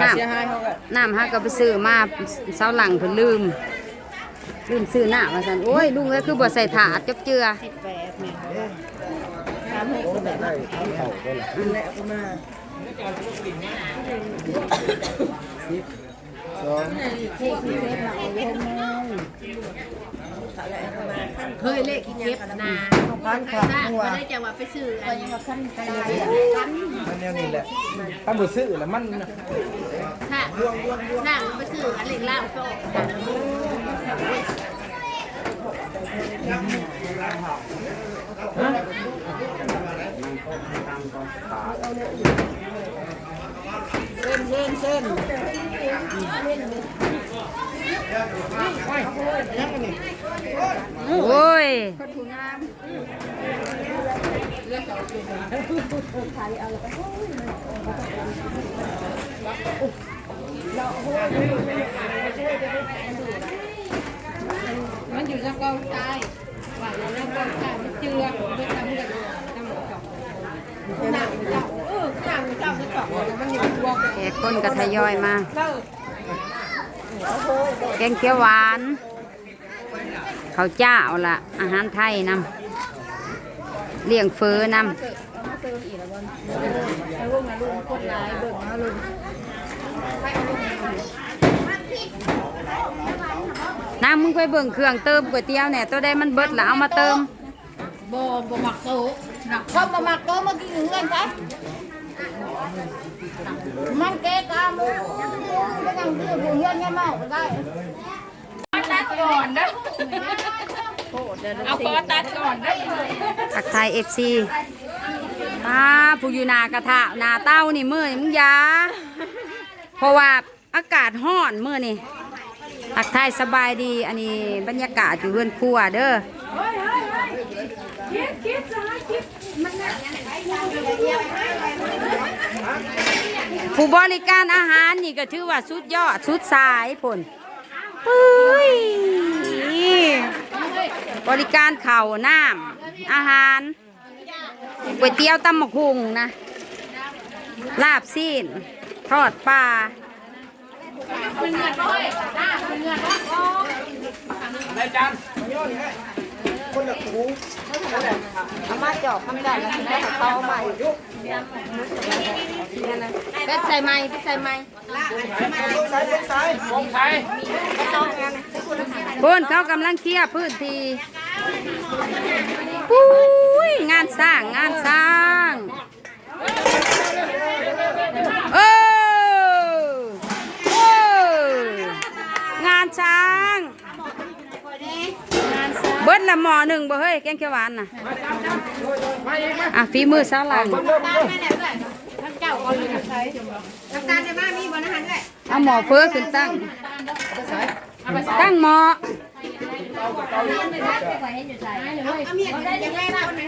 น้ายเขาก็ำน้ำฮะก็ไปซื้อมาเสาหลังเพิ่นลืม ลืมซื้อน้ำมาสันโอ้ยลุงเอ้ยคือบ่ใส่ถาดจบเจือสิบแปดเนี่ยสามหกสิบแปดนั่นแหละก็มาเค ยเลขอีเก็บนาพันขาดหัวไม่ได้จะว่าไปซื้ออันนี้ขั้นไปเลยมันแนวนี้แหละถ้าบ่ซื้อแล้วมันถ้าถ้าไปซื้ออันเล็กเล่าก็ออกเส้นเส้นเส้น โอ้ยมันอยู่ในกองทรายว่าอยู่ในกองทรายมันเจือไปทำกันทำหมดจบหนังเจ้าเออหนังเจ้าจะจบมันอยู่ตัวแขกคนก็ทยอยมาแกงเขียวหวาน ข้าวเจ้าล่ะอาหารไทยนำเลี้ยงเฟอนำน้ำมึงไปเบิ่งเครื่องเติมก๋วยเตี๋ยวเนี่ยตัวใดมันเบิดแล้วเอามาเติมบ่บ่มักโตหนักเขามามักโตมากินเงินใช่มันเกะกามูก็ยังดื้อผู้เฮียนเนี่ยเมาก็ได้ ตัดก่อนนะเอาคอตัดก่อนได้ทักไทยเอฟซีป้าผู้อยู่นากระทะนาเต้านี่มือนี่มึงยาเพราะว่าอากาศห้อนมือนี่ทักไทยสบายดี อันนี้บรรยากาศอยู่เรือนครัวเด้อผู้บริการอาหารนี่ก็ถือว่าสุดยอดสุดสายผล เฮ้ยบริการเข่าน้ำอาหารก๋วยเตี๋ยวตำหมกหุงนะ ลาบซีนทอดปลาเอามาจอกทำได้แล้วถึงได้เขา เอาใหม่เป็ดใส่ไม้เป็ดใส่ไม้เพื่นเขากำลังเคลียร์พื้นที่ปุ้ยงานสร้างงานสร้างเออเอองานช้างเบิดละหมอหนึ่งบ่เฮ้ยแกงเขียวหวานน่ะอะฝีมือสาวหลัง น้ำตาลในบ้านมีบ่นะฮันด้วยเอาหมอเฟื้อขึ้นตั้ง ตั้งหมอเอาเมียจะแม่คนไหน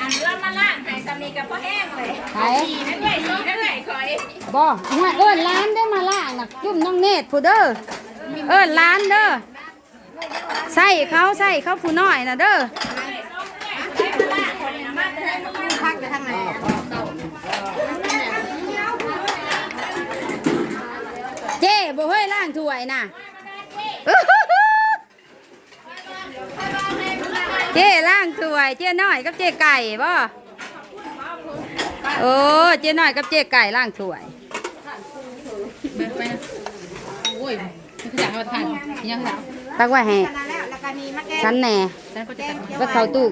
อันเริ่มมาล่างให้สามีกับพ่อแห้งเลยไผนั่นเลยสีนั่นเลยคอยบ่ว่าเอิ้นร้านได้อมาล่างน่ะจุ่มน้องเนตรผู้เด้อเอิ้นร้านเด้อใส่เขาใส่เขาผู้น้อยน่ะเด้อพักไปทางไหน เจ้ บ่เฮ้ยล้างถ้วยน่ะเจ้ล้างถ้วยเจ้น้อยกับเจ้ไก่บ่โอ้เจ้น้อยกับเจ้ไก่ล้างถ้วยโอ้ยคืออยากมาทานยังไงตักไว้ให้ขนาดแล้วแล้วก็มีมะแกงฉันแหน่ฉันก็จะตัดวัดเขาตู้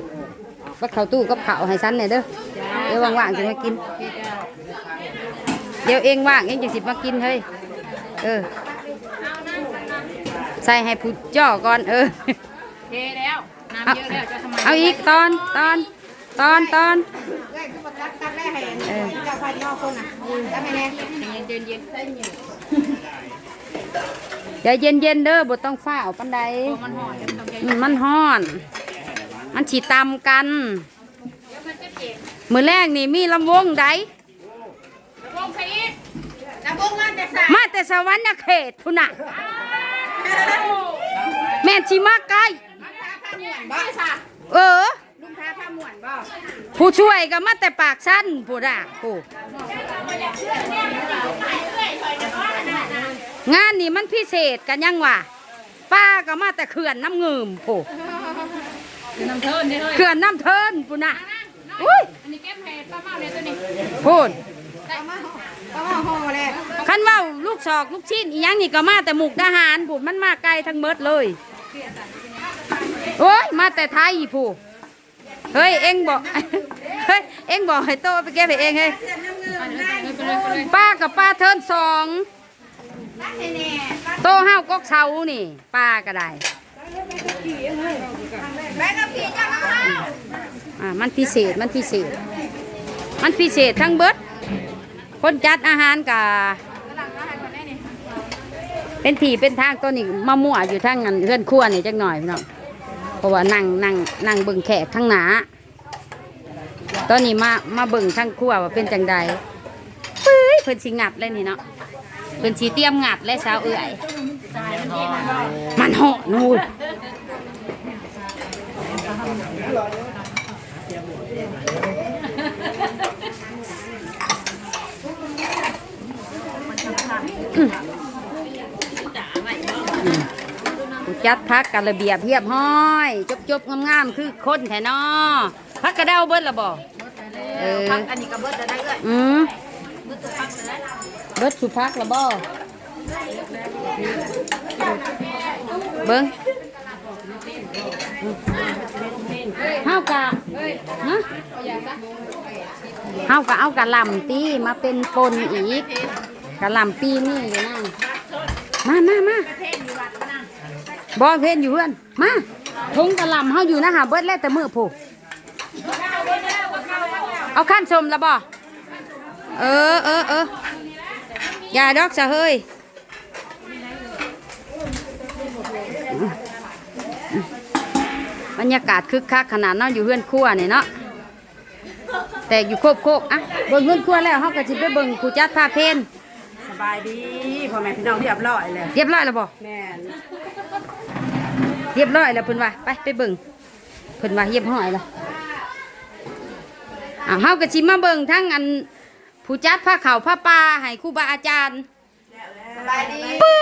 วัดเขาตู้กับเขาวให้ฉันแหน่เด้อเดี๋ยวว่างๆจะมากิน เดี๋ยวเองว่างเองจะสิมากินเฮ้ย เออ ใส่ให้ผู้จ่อก่อน เออ เทแล้ว น้ำเยอะแล้วจะทำไมเอาอีกตอนตอนตอนตอนเอ้ยคือมาตัดตัดแรกให้เจ้าพายนอกคนน่ะตัดให้แน่เย็นเย็นเย็นเดี๋ยวเย็นเย็นๆเด้อบ่ต้องฝ้าวปันใดมันห่อจะต้องใจอืมมันฮ้อน มันฉีตำกันมือแรกนี่มีลำวงใดลงไปอีกแล้วพวกมันจะใส่มา แต่สวรรค์เขตพุ่นน่ะแม่นชิมาไกลบ้าค่ะเออลุงท้าผ้าหมวนบ่ผู้ช่วยก็มาแต่ปากสั้นผู้ด่าผู้เมันพิเศษกันยังวะป้าก็มาแต่เขื่อนน้ำเงิมโผน้ำเทินนี่เฮ้ยเขื่อนน้ำเทินปุ่นน่ะอุ้ยอันนี้แก้มแพป้าเมาเนี่ยตัวนี้พูด ป้าเมาป้าเมาห่อเลยคันเว่าลูกศอกลูกชิ้นอีหยังนี่ก็มาแต่หมุกทหารพูดมันมาไกลทั้งเมดเลย โอ้ยมาแต่ไทยผู้เฮ้ยเอ็งบอกเฮ้ยเอ็งบอกให้โตไปเก็บให้เองเฮ้ยไปเลยไปเลยป้ากับป้าเทินสองโตห้าวกกเชานี่ป้าก็ได้อ่ามันพิเศษมันพิเศษ มันพิเศษทั้งเบิด คนจัดอาหารกับเป็นที่เป็นทางตัวนี้มามั่วอยู่ทั้งอันเพื่อนครัวนี่จักหน่อยพี่น้องเพราะว่านั่งนั่งนั่งเบิ่งแขกทั้งหนาตอนนี้มามาเบิ่งทั้งครัวว่าเป็นจังใดเฮ้ยเพิ่นสิงัดเลยนี่เนาะเพิ่นสิเตรียมงัดและสาเอื่อยมันเหาะนู่น จัดพักกันระเบียบเรียบห้อยจบจบๆงามๆคือคนแท้นอพักกระเด้าเบิดละบ่เออพักอันนี้ก็เบิดจะได้เลยอืมเบิดสุพักละบ่เบิ้งเฮากะฮะเฮากะเอากะหล่ำตีมาเป็นปนอีกกะหล่ำปีนี่อยู่นั่นมามามา บ่เพนอยู่เพื่อน มาทงกะลำเฮาอยู่นะหาเบิดแล้วแต่มือผูกเอาขั้นชมละบ่เออเออเอออย่าดอกจะเฮ้ยบรรยากาศคึกคักขนาดเนาะอยู่เฮือนครัวนี่เนาะแต่อยู่โคบโคกอะเบิ่งเฮือนครัวแล้วเฮาก็สิไปเบิ่งครูจัดผ้าเพน บายดีพ่อแม่พี่น้องเรียบร้อยเลยเรียบร้อยแล้วบ่แม่นเรียบร้อยแล้วเพิ่นว่าไปไปเบิ่งเพิ่นว่าเรียบร้อยแล้วอ่าเฮาก็สิมาเบิ่งทั้งอันผู้จัดผ้าขาวผ้าป่าให้ครูบาอาจารย์สบายดีปุ้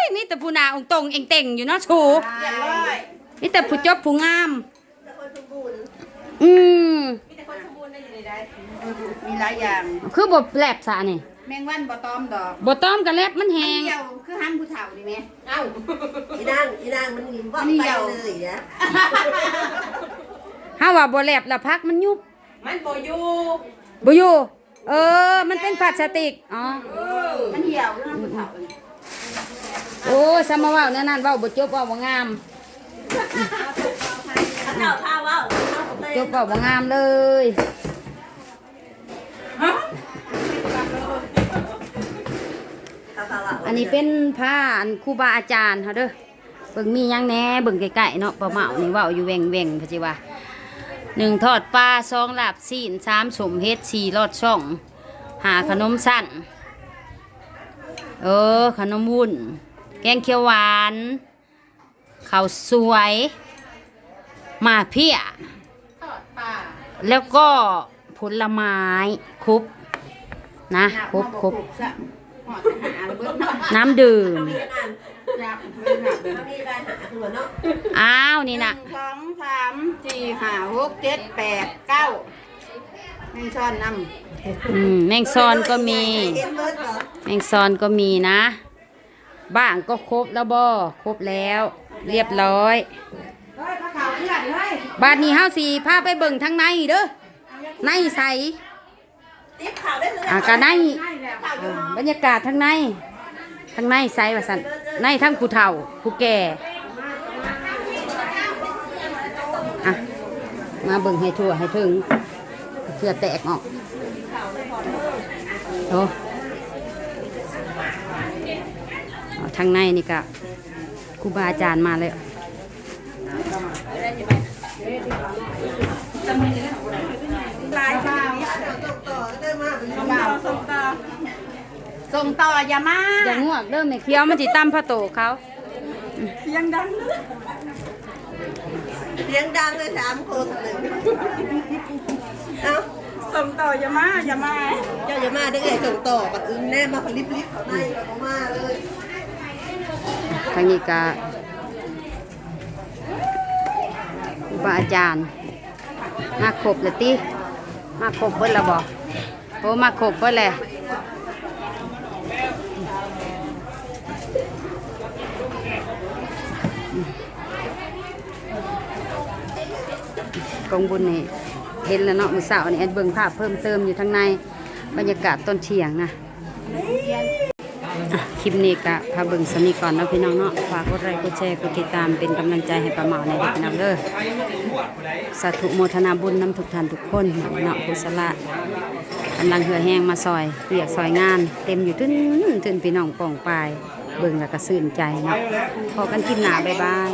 ยมีแต่ผู้หนาองค์ตรงเองเต่งอยู่เนาะชูเรียบร้อยมีแต่ผู้จบผู้งาม อืมมีหลายอย่าง คือบทแลบสานี่ แมงวันบ่ตอมดอกบทต้อมกับแลบมันแหงเดียวคือหันผู้เฒ่านี่แม่ เอ้าอีนางอีนางมันหิมว่าอันนี้ไปเหี่ยวเลยนะเฮาว่าบ่แลบแล้วพักมันยุบมันบ่อยู่บ่อยู่ เออ มันเป็นพลาสติกอ๋อ มันเหี่ยวเรื่องผู้เฒ่านี่โอ้ยซะมาเว้าแนั่นนั่นเว้าบ่จบเว้าบ่งาม เจ้าข้าวว่าข้าวเต้จบเว้าบ่งามเลยข้าวข้าวว่า อันนี้เป็นผ้าอันครูบาอาจารย์เฮาเด้อเบิ่งมียังแหน่เบิ่งใกล้ๆเนาะป้าเมานี่เว้าอยู่แว่งๆเขาสิว่าหนึ่งทอดปลาสองลาบซีนสามสมเฮ็ดสี่รอดช่อง หาขนมสั้นเออขนมวุ้น แกงเขียวหวานข้าวสวยหมาเพียแล้วก็ผลไม้ครบนะครบครบ ซะหอดหาระเบิดเนาะน้ำดื่ม อยากเบิ่งหาเบิ่งมีได้หาคือว่าเนาะอ้าวนี่หนะนึ่งสองสามสี่ห้าหกเจ็ดแปดเก้าแม่งช้อนนำอืมแมงซอนก็มี เอ็นเบิร์ดเหรอแมงซอนก็มีนะ บ้างก็ครบแล้วบ่ครบแล้ว เรียบร้อย เฮ้ยพระขาวเพื่อนเฮ้ยบาดนี้เฮาสีพาไปเบิ่งทางในเด้อในใส ติ๊บข่าวได้เลยอ่ากะในให้แล้วอ่าบรรยากาศทางในทางในใสว่าซั่นในทั้งผู้เฒ่าผู้แก่อะมาเบิ่งให้ทั่วให้ถึงเพื่อแตกออกโอ้เอาทางในนี่ก็ครูบาอาจารย์มาเลย ลายฟ้า ต่อได้มากเป็น ส่งต่อส่งต่อ ส่งต่ออย่ามาอย่างงวกเริ่มในเคี้ยวมันจิตามพระโตเขาเสียงดังเสียงดังเลยสามคนเลยเอ้าส่งต่ออย่ามาอย่ามาเจ้าอย่ามาได้ไงส่งต่อปัดอื่นแน่มาผลิบลิบเขาในเขามาเลยทางนี้ก็ครูบาอาจารย์ มาครบเลยติมาครบเบิดและบ่โอ้มาครบเบิดแหละ กองบุญนี่เห็นแล้วเนาะมือเช้านี่แอดเบิ่งภาพเพิ่มเติมอยู่ทางในบรรยากาศตอนเที่ยงนะคลิปนี้ก็พาเบิ่งสนิก่อนเนาะพี่น้องเนาะฝากกดไลค์กดแชร์กดติดตามเป็นกำลังใจให้ป้าเหมาในเด็กน้ำเด้อสาธุโมทนาบุญน้ำทุกท่านทุกคนเนาะกุศลกกำลังเหือแห้งมาซอยเรียกซอยงาน เต็มอยู่ทึนทึนพี่น้องป่องปลายเบิ่งแล้วก็ซื่นใจเนาะพอกันกินหนาบ๊ายบาย